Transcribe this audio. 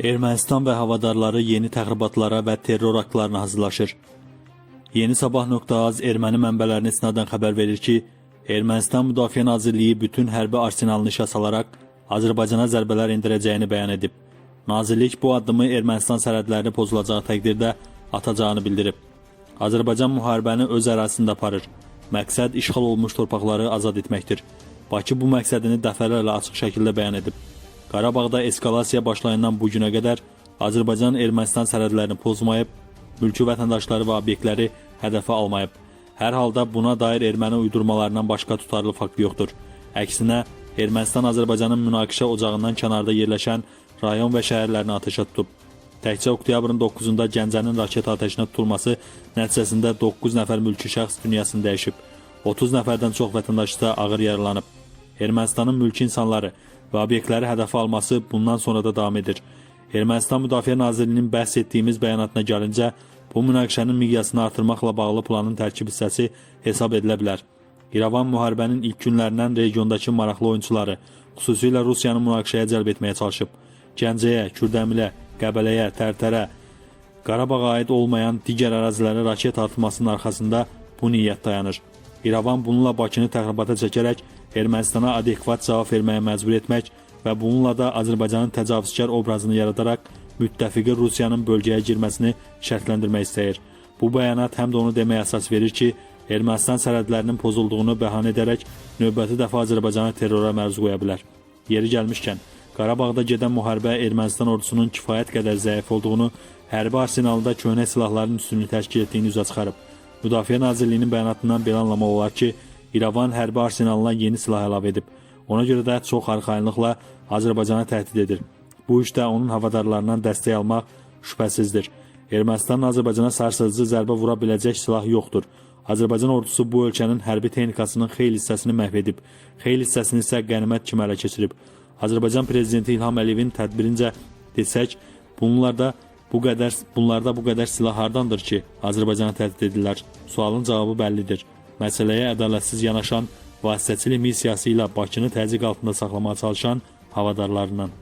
Ermənistan və havadarları yeni təxribatlara və terror aktlarına hazırlaşır. Yeni Sabah.az erməni mənbələrinə istinadən xəbər verir ki, Ermənistan Müdafiə Nazirliyi bütün hərbi arsenalını işə salaraq Azərbaycana zərbələr endirəcəyini bəyan edib. Nazirlik bu addımı Ermənistan sərhədlərini pozulacağı təqdirdə atacağını bildirib. Azərbaycan müharibəni öz ərazisində aparır. Məqsəd işğal olmuş torpaqları azad etməkdir. Bakı bu məqsədini dəfələrlə açıq şəkildə bəyan edib. Qarabağda eskalasiya başlayandan bu günə qədər Azərbaycan Ermənistan sərhədlərini pozmayıb, mülki vətəndaşları və obyektləri hədəfə almayıb. Hər halda buna dair erməni uydurmalarından başqa tutarlı fakt yoxdur. Əksinə, Ermənistan Azərbaycanın münaqişə ocağından kənarda yerləşən rayon və şəhərlərini atəşə tutub. Təkcə oktyabrın 9-da Gəncənin raket atəşinə tutulması nəticəsində 9 nəfər mülki şəxs dünyasını dəyişib. 30 nəfərdən çox vətəndaş isə ağır yaralanıb. Ermənistanın mülki insanları və obyektləri hədəfə alması bundan sonra da davam edir. Ermənistan Müdafiə Nazirliyinin bəhs etdiyimiz bəyanatına gəlincə, bu münaqişənin miqyasını artırmaqla bağlı planın tərkib hissəsi hesab edilə bilər. İrəvan müharibənin ilk günlərindən regiondakı maraqlı oyunçuları, xüsusilə Rusiyanı münaqişəyə cəlb etməyə çalışıb. Gəncəyə, Kürdəmilə, Qəbələyə, Tərtərə, Qarabağa aid olmayan digər ərazilərə raket atılmasının arxasında bu niyyət dayanır. İrəvan bununla Bakını təxribata çəkərək Ermənistana adekvat cavab verməyə məcbur etmək və bununla da Azərbaycanın təcavüzkar obrazını yaradaraq müttəfiqi Rusiyanın bölgəyə girməsini şərtləndirmək istəyir. Bu bəyanat həm də onu deməyə əsas verir ki, Ermənistan sərhədlərinin pozulduğunu bəhanə edərək növbəti dəfə Azərbaycanı terrora məruz qoya bilər. Yeri gəlmişkən, Qarabağda gedən müharibə Ermənistan ordusunun kifayət qədər zəif olduğunu, hərbi arsenalında köhnə silahların üstünlüyü təşkil etdiyini üzə çıxarıb. Müdafiə Nazirliyinin bəyanatından belə anlamaq olar ki, İrəvan hərbi arsenalına yeni silah əlavə edib. Ona görə də çox arxayınlıqla Azərbaycanı təhdid edir. Bu işdə onun havadarlarından dəstək almaq şübhəsizdir. Ermənistanın Azərbaycana sarsıdıcı zərbə vura biləcək silah yoxdur. Azərbaycan ordusu bu ölkənin hərbi texnikasının xeyli hissəsini məhv edib, xeyli hissəsini isə qənimət kimi ələ keçirib. Azərbaycan prezidenti İlham Əliyevin tədbirincə desək, bunlarda bu qədər bunlarda bu qədər silah hardandır ki, Azərbaycana təhdid edirlər? Sualın cavabı bəllidir. Məsələyə ədalətsiz yanaşan, vasitəçilik missiyası ilə Bakını təzyiq altında saxlamağa çalışan havadarlarından.